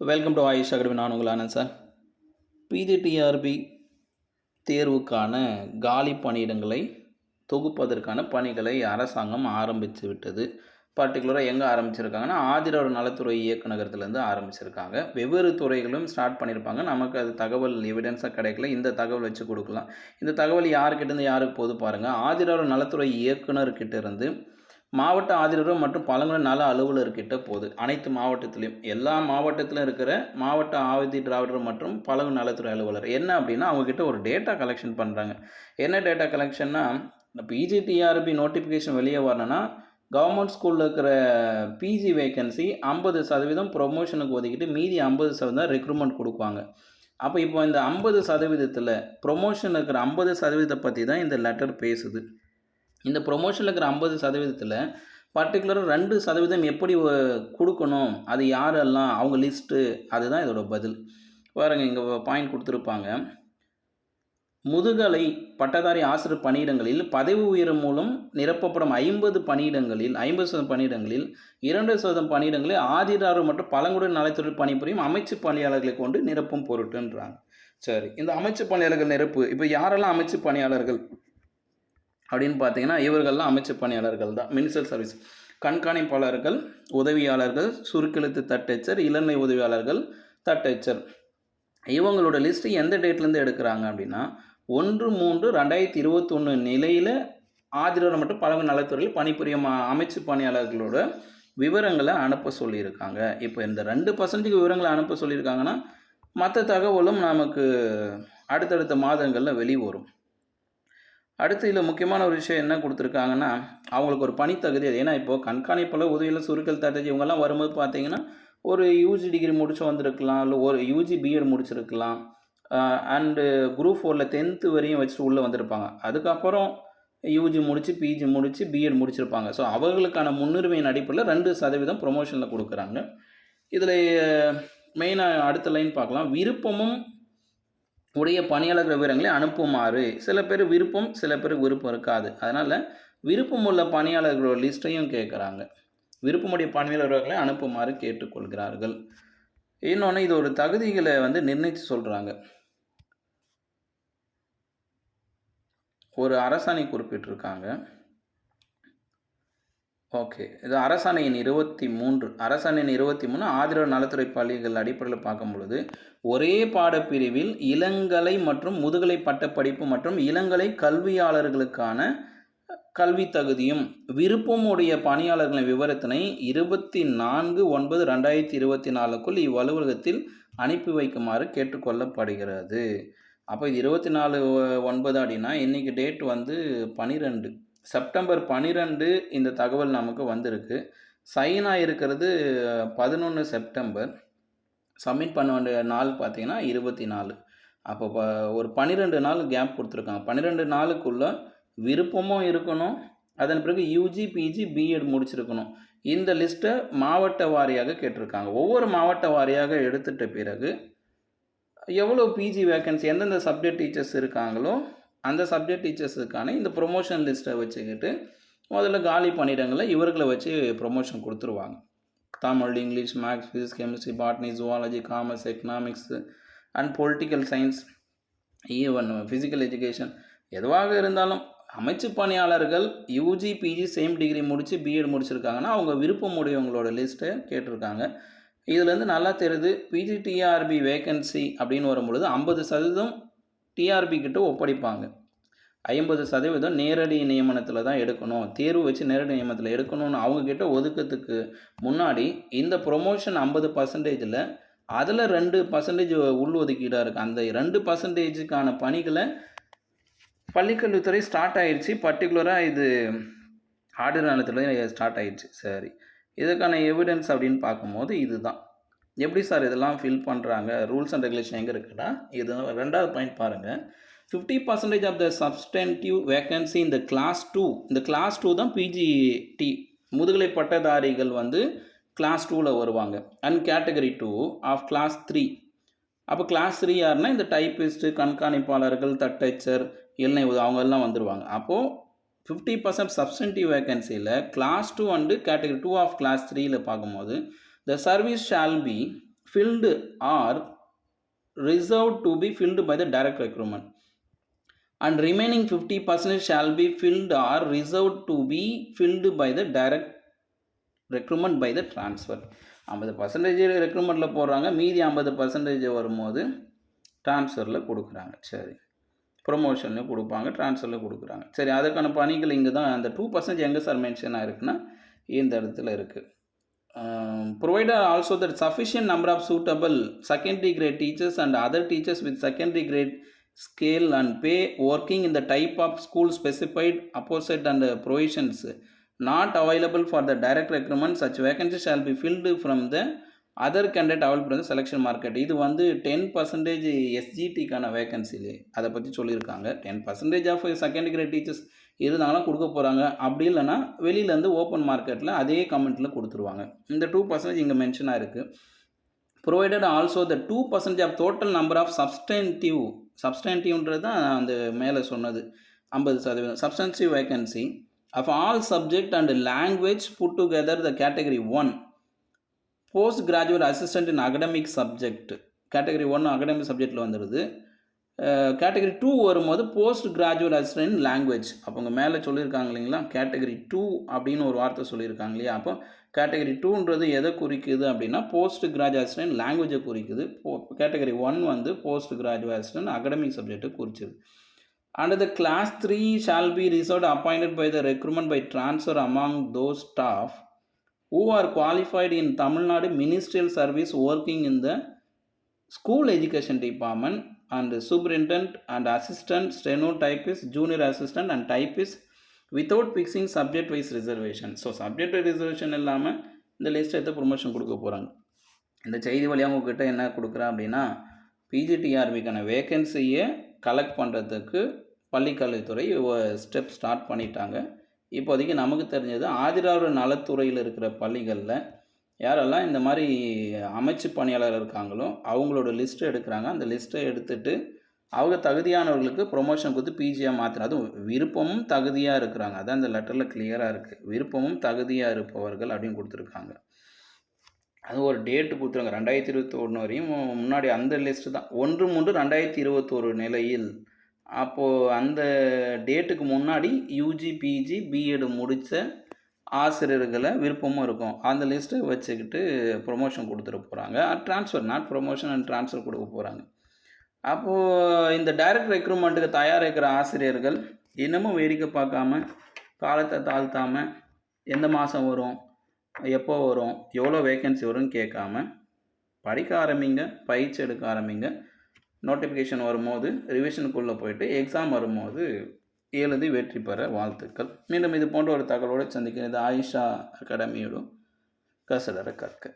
Welcome to AYUSH academy நான் உங்கள் Anand sir. PGTRB தேர்வுக்கான காலி பணியிடங்களை தொகுப்பதற்கான பணிகளை அரசாங்கம் ஆரம்பித்து விட்டது. பர்டிகுலராக எங்கே ஆரம்பிச்சிருக்காங்கன்னா ஆதிரவர் நலத்துறை இயக்குநகரத்துலேருந்து ஆரம்பிச்சிருக்காங்க. வெவ்வேறு துறைகளும் ஸ்டார்ட் பண்ணியிருப்பாங்க. நமக்கு அது தகவல் எவிடன்ஸாக கிடைக்கல. இந்த தகவல் வச்சு கொடுக்கலாம். இந்த தகவல் யாருக்கிட்டேருந்து யாருக்கு போது பாருங்கள் ஆதிரவர் நலத்துறை இயக்குனர்கிட்ட இருந்து மாவட்ட ஆதிரர் மற்றும் பழங்குடி நல அலுவலர்கிட்ட போகுது அனைத்து மாவட்டத்திலையும் எல்லா மாவட்டத்திலும் இருக்கிற மாவட்ட ஆவதி திராவிடர் மற்றும் பழங்குடி நலத்துறை அலுவலர் என்ன அப்படின்னா அவங்கக்கிட்ட ஒரு டேட்டா கலெக்ஷன் பண்ணுறாங்க என்ன டேட்டா கலெக்ஷன்னா பிஜிடிஆர்பி நோட்டிஃபிகேஷன் வெளியே வரணும்னா கவர்மெண்ட் ஸ்கூலில் இருக்கிற பிஜி வேகன்சி ஐம்பது சதவீதம் ப்ரொமோஷனுக்கு ஒதுக்கிட்டு மீதி ஐம்பது சதவீதம் ரெக்ரூட்மெண்ட் கொடுப்பாங்க அப்போ இப்போ இந்த ஐம்பது சதவீதத்தில் ப்ரொமோஷன் இருக்கிற ஐம்பது சதவீதத்தை பற்றி தான் இந்த லெட்டர் பேசுது. இந்த ப்ரொமோஷனில் இருக்கிற ஐம்பது சதவீதத்தில் பர்டிகுலராக ரெண்டு சதவீதம் எப்படி கொடுக்கணும் அது யாரெல்லாம் அவங்க லிஸ்ட்டு அதுதான் இதோட பதில். பாருங்க இங்கே பாயிண்ட் கொடுத்துருப்பாங்க. முதுகலை பட்டதாரி ஆசிரியர் பணியிடங்களில் பதவி உயர்வு மூலம் நிரப்பப்படும் ஐம்பது பணியிடங்களில் ஐம்பது சதவீதம் பணியிடங்களில் இரண்டு சதவீதம் பணியிடங்களில் ஆதிராறு மற்றும் பழங்குடி நலத்துறை பணிபுரியும் அமைச்சு பணியாளர்களை கொண்டு நிரப்பும் பொருட்டுன்றாங்க. சரி இந்த அமைச்சு பணியாளர்கள் நிரப்பு இப்போ யாரெல்லாம் அமைச்சு பணியாளர்கள்? அப்படின்னு பார்த்தீங்கன்னா இவர்கள்லாம் அமைச்சு பணியாளர்கள் தான் மினிஸ்டர் சர்வீஸ் கண்காணிப்பாளர்கள் உதவியாளர்கள் சுருக்கெழுத்து தட்டச்சர் இளநிலை உதவியாளர்கள் தட்டச்சர். இவங்களோட லிஸ்ட்டு எந்த டேட்லேருந்து எடுக்கிறாங்க அப்படின்னா ஒன்று மூன்று ரெண்டாயிரத்தி இருபத்தொன்று நிலையில் ஆதிரர் மற்றும் பழங்கு நலத்துறையில் பணிபுரியும் அமைச்சு பணியாளர்களோட விவரங்களை அனுப்ப சொல்லியிருக்காங்க. இப்போ இந்த ரெண்டு பர்சன்ட்டுக்கு விவரங்களை அனுப்ப சொல்லியிருக்காங்கன்னா மற்ற தகவலும் நமக்கு அடுத்தடுத்த மாதங்களில் வெளிவரும். அடுத்து இதில் முக்கியமான ஒரு விஷயம் என்ன கொடுத்துருக்காங்கன்னா அவங்களுக்கு ஒரு பணித்தகுதி அது. ஏன்னா இப்போது கண்காணிப்பில் உதவியில் சுருக்கல் தட்டஜி இவங்கெல்லாம் வரும்போது பார்த்தீங்கன்னா ஒரு யூஜி டிகிரி முடிச்சு வந்திருக்கலாம் இல்லை ஒரு யூஜி பிஎட் முடிச்சிருக்கலாம். அண்டு குரூப் ஃபோரில் டென்த்து வரையும் வச்சுட்டு உள்ளே வந்திருப்பாங்க. அதுக்கப்புறம் யூஜி முடித்து பிஜி முடித்து பிஎட் முடிச்சிருப்பாங்க. ஸோ அவர்களுக்கான முன்னுரிமையின் அடிப்படையில் ரெண்டு சதவீதம் ப்ரொமோஷனில் கொடுக்குறாங்க. இதில் மெயினாக அடுத்த லைன் பார்க்கலாம். விருப்பமும் உடைய பணியாளர்கள் விவரங்களை அனுப்புமாறு. சில பேர் விருப்பம் சில பேர் விருப்பம் இருக்காது. அதனால் விருப்பம் உள்ள பணியாளர்களோட லிஸ்ட்டையும் கேட்குறாங்க விருப்பமுடைய பணியாளர்களை அனுப்புமாறு கேட்டுக்கொள்கிறார்கள். இன்னொன்று இது ஒரு தகுதிகளை வந்து நிர்ணயித்து சொல்கிறாங்க ஒரு அரசாணை குறிப்பிட்டிருக்காங்க. ஓகே இது அரசாணையின் இருபத்தி மூன்று அரசாணையின் இருபத்தி மூணு ஆதரவு நலத்துறை பள்ளிகள் அடிப்படையில் பார்க்கும் பொழுது ஒரே பாடப்பிரிவில் இளங்கலை மற்றும் முதுகலை பட்டப்படிப்பு மற்றும் இளங்கலை கல்வியாளர்களுக்கான கல்வி தகுதியும் விருப்பமுடைய பணியாளர்களின் விவரத்தினை இருபத்தி நான்கு ஒன்பது ரெண்டாயிரத்தி இருபத்தி நாலுக்குள் இவ்வலுவலகத்தில் அனுப்பி வைக்குமாறு கேட்டுக்கொள்ளப்படுகிறது. அப்போ இது இருபத்தி நாலு ஒன்பது அப்படின்னா இன்றைக்கி டேட் வந்து பனிரெண்டு. செப்டம்பர் பன்னிரெண்டு இந்த தகவல் நமக்கு வந்திருக்கு. சைன் ஆகிருக்கிறது பதினொன்று செப்டம்பர். சப்மிட் பண்ண வேண்டிய நாள் பார்த்தீங்கன்னா இருபத்தி நாலு அப்போ ப ஒரு பன்னிரெண்டு நாள் கேப் கொடுத்துருக்காங்க. பன்னிரெண்டு நாளுக்குள்ள விருப்பமும் இருக்கணும். அதன் பிறகு யூஜி பிஜி பிஎட் முடிச்சிருக்கணும். இந்த லிஸ்ட்டை மாவட்ட வாரியாக கேட்டிருக்காங்க. ஒவ்வொரு மாவட்ட வாரியாக எடுத்துட்ட பிறகு எவ்வளோ பிஜி வேக்கன்சி எந்தெந்த சப்ஜெக்ட் டீச்சர்ஸ் இருக்காங்களோ அந்த சப்ஜெக்ட் டீச்சர்ஸுக்கான இந்த ப்ரொமோஷன் லிஸ்ட்டை வச்சுக்கிட்டு முதல்ல காலி பணியிடங்களை இவர்களை வச்சு ப்ரொமோஷன் கொடுத்துருவாங்க. Tamil English maths physics chemistry botany zoology commerce economics and political science even physical education எதுவாக இருந்தாலும் அமைச்சு பணியாளர்கள் யூஜி பிஜி சேம் டிகிரி முடித்து பிஎட் முடிச்சிருக்காங்கன்னா அவங்க விருப்பம் உடையவங்களோட லிஸ்ட்டை கேட்டிருக்காங்க இதுலேருந்து நல்லா தெரியுது பிஜிடிஆர்பி வேகன்சி அப்படின்னு வரும்பொழுது ஐம்பது சதவீதம் டிஆர்பி கிட்ட ஒப்படைப்பாங்க. ஐம்பது சதவீதம் நேரடி நியமனத்தில் தான் எடுக்கணும். தேர்வு வச்சு நேரடி நியமனத்தில் எடுக்கணும்னு அவங்கக்கிட்ட ஒதுக்கத்துக்கு முன்னாடி இந்த ப்ரொமோஷன் ஐம்பது பர்சன்டேஜில் அதில் ரெண்டு பர்சன்டேஜ் உள் ஒதுக்கீடாக இருக்குது அந்த ரெண்டு பர்சன்டேஜுக்கான பணிகளை பள்ளிக்கல்வித்துறை ஸ்டார்ட் ஆயிடுச்சு பர்டிகுலராக இது ஆர்டர் நிலத்தில் ஸ்டார்ட் ஆயிடுச்சு சரி. இதுக்கான எவிடன்ஸ் அப்படின்னு பார்க்கும்போது இதுதான். எப்படி சார் இதெல்லாம் ஃபில் பண்ணுறாங்க ரூல்ஸ் அண்ட் ரெகுலேஷன் எங்கே இருக்குன்னா இது ரெண்டாவது பாயிண்ட் பாருங்கள் fifty percentage of the substantive vacancy இந்த கிளாஸ் டூ இந்த கிளாஸ் டூ தான் பிஜிடி முதுகலை பட்டதாரிகள் வந்து கிளாஸ் டூவில் வருவாங்க. And category two of class three அப்போ கிளாஸ் த்ரீ யாருன்னா இந்த டைப்பிஸ்ட்டு கண்காணிப்பாளர்கள் தட்டச்சர் இளநிலை அவங்கெல்லாம் அவங்க எல்லாம் வந்துடுவாங்க அப்போது fifty percent substantive வேகன்சியில் class two and category two of class த்ரீயில் பார்க்கும்போது the service shall be filled are reserved to be filled by the direct recruitment. And remaining 50% shall be filled or reserved to be filled by the direct recruitment by the transfer ஐம்பது percentage ரெக்ரூட்மெண்ட்டில் போடுறாங்க. மீதி ஐம்பது percentage வரும்போது ட்ரான்ஸ்ஃபரில் கொடுக்குறாங்க. சரி. ப்ரொமோஷனில் கொடுப்பாங்க. ட்ரான்ஸ்ஃபரில் கொடுக்குறாங்க. சரி அதுக்கான பணிகள் இங்கே தான் அந்த டூ பர்சன்டேஜ் எங்கே சார் மென்ஷன் ஆயிருக்குன்னா இந்த இடத்துல இருக்குது provided also that sufficient number of suitable secondary grade teachers and other teachers with secondary grade scale and pay working in the type of school specified opposite and uh, provisions not available for the direct recruitment such vacancies shall be filled from the other candidate available from the selection market இது வந்து ten percentage எஸ்ஜிடிக்கான vacancy அதை பற்றி சொல்லியிருக்காங்க ten percentage of second grade teachers இருந்தாங்கன்னா கொடுக்க போகிறாங்க அப்படி இல்லைன்னா வெளியிலேருந்து ஓப்பன் மார்க்கெட்டில் அதே கமெண்ட்டில் கொடுத்துருவாங்க. இந்த டூ பர்சன்டேஜ் இங்கே மென்ஷனாக இருக்குது provided also the two percentage of total number of substantive சப்ஸ்டன்டிவ்ன்றது தான் அந்த மேலே சொன்னது. ஐம்பது சதவீதம். Substantive vacancy of all subject and language put together the category one post graduate assistant in academic subject category one academic சப்ஜெக்டில் வந்துடுது category two வரும்போது post graduate assistant language அப்போ உங்கள் மேலே சொல்லியிருக்காங்க இல்லைங்களா? கேட்டகரி டூ அப்படின்னு ஒரு வார்த்தை சொல்லியிருக்காங்க இல்லையா? அப்போ கேட்டகரி டூன்றது எதை குறிக்குது அப்படின்னா போஸ்ட் கிராஜுவேட் அசிஸ்டன்ட் லாங்குவேஜை குறிக்குது கேட்டகரி ஒன் வந்து போஸ்ட் கிராஜுவேட் அசிஸ்டன்ட் அகடமிக் சப்ஜெக்ட்டை குறிச்சிது and the class three shall be reserve appointed by the recruitment by transfer among those staff who are qualified in Tamil Nadu ministerial service working in the school education department and superintendent and assistant stenotypist junior assistant and typist without fixing subject wise reservation. So subject reservation இல்லாமல் இந்த list எடுத்து promotion கொடுக்க போகிறாங்க இந்த செய்தி வழியாக உங்ககிட்ட என்ன கொடுக்குறேன் அப்படின்னா பிஜிடிஆர்பிக்கான வேகன்சியை கலெக்ட் பண்ணுறதுக்கு பள்ளிக்கல்வித்துறை ஸ்டெப் ஸ்டார்ட் பண்ணிட்டாங்க. இப்போதைக்கு நமக்கு தெரிஞ்சது ஆதிராவிட நலத்துறையில் இருக்கிற பள்ளிகளில் யாரெல்லாம் இந்த மாதிரி அமைச்சு பணியாளர் இருக்காங்களோ அவங்களோட லிஸ்ட்டு எடுக்கிறாங்க. அந்த லிஸ்ட்டை எடுத்துட்டு அவங்க தகுதியானவர்களுக்கு ப்ரொமோஷன் கொடுத்து பிஜியாக மாற்றின அதுவும் விருப்பமும் தகுதியாக இருக்கிறாங்க. அதான் அந்த லெட்டரில் கிளியராக இருக்குது விருப்பமும் தகுதியாக இருப்பவர்கள் அப்படின்னு கொடுத்துருக்காங்க. அது ஒரு டேட்டு கொடுத்துருங்க ரெண்டாயிரத்தி இருபத்தி ஒன்று வரையும் முன்னாடி அந்த லிஸ்ட்டு தான். ஒன்று மூன்று ரெண்டாயிரத்தி இருபத்தோரு நிலையில் அப்போது அந்த டேட்டுக்கு முன்னாடி யூஜி பிஜி பிஎட் முடித்த ஆசிரியர்களை விருப்பமும் இருக்கும். அந்த லிஸ்ட்டை வச்சுக்கிட்டு ப்ரொமோஷன் கொடுத்துட்டு போகிறாங்க transfer not promotion and transfer கொடுக்க போகிறாங்க அப்போது இந்த டைரக்ட் ரெக்ரூட்மெண்ட்டுக்கு தயாராக இருக்கிற ஆசிரியர்கள் இன்னமும் வேடிக்கை பார்க்காம காலத்தை தாழ்த்தாமல் எந்த மாதம் வரும் எப்போ வரும் எவ்வளோ வேகன்சி வரும்னு கேட்காம படிக்க ஆரம்பிங்க பயிற்சி எடுக்க ஆரம்பிங்க. நோட்டிஃபிகேஷன் வரும்போது ரிவிஷனுக்குள்ளே போயிட்டு எக்ஸாம் வரும்போது எழுதி வெற்றி பெற வாழ்த்துக்கள். மீண்டும் இது போன்ற ஒரு தகவலோடு சந்திக்கிறது ஆயிஷா அகாடமியோட கசடர கற்க.